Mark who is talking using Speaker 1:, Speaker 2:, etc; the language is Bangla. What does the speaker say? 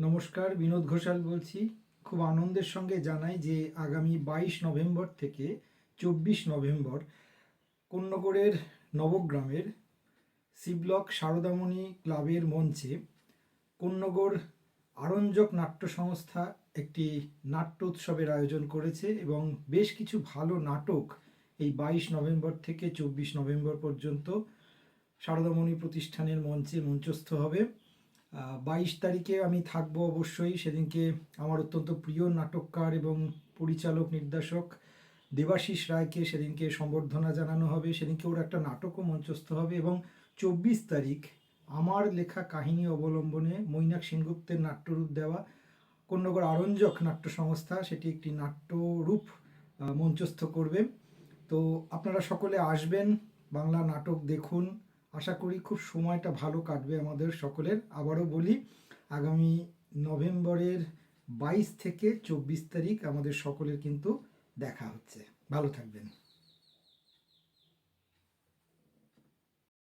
Speaker 1: নমস্কার, বিনোদ ঘোষাল বলছি। খুব আনন্দের সঙ্গে জানাই যে আগামী বাইশ নভেম্বর থেকে চব্বিশ নভেম্বর কন্যগড়ের নবগ্রামের সি ব্লক সারদামণি ক্লাবের মঞ্চে কন্যগড় আরঞ্জক নাট্য সংস্থা একটি নাট্য উৎসবের আয়োজন করেছে এবং বেশ কিছু ভালো নাটক এই বাইশ নভেম্বর থেকে চব্বিশ নভেম্বর পর্যন্ত সারদামণি প্রতিষ্ঠানের মঞ্চে মঞ্চস্থ হবে। বাইশ তারিখে আমি থাকব অবশ্যই। সেদিনকে আমার অত্যন্ত প্রিয় নাটককার এবং পরিচালক, নির্দেশক দেবাশিস রায়কে সেদিনকে সম্বর্ধনা জানানো হবে। সেদিনকে ওর একটা নাটকও মঞ্চস্থ হবে এবং চব্বিশ তারিখ আমার লেখা কাহিনী অবলম্বনে মৈনাক সেনগুপ্তের নাট্যরূপ দেওয়া কন্যগড় আরঞ্জক নাট্য সংস্থা সেটি একটি নাট্যরূপ মঞ্চস্থ করবে। তো আপনারা সকলে আসবেন, বাংলা নাটক দেখুন। আশা করি খুব সময়টা ভালো কাটবে আমাদের সকলের। আবারও বলি, আগামী নভেম্বরের বাইশ থেকে চব্বিশ তারিখ আমাদের সকলের কিন্তু দেখা হচ্ছে। ভালো থাকবেন।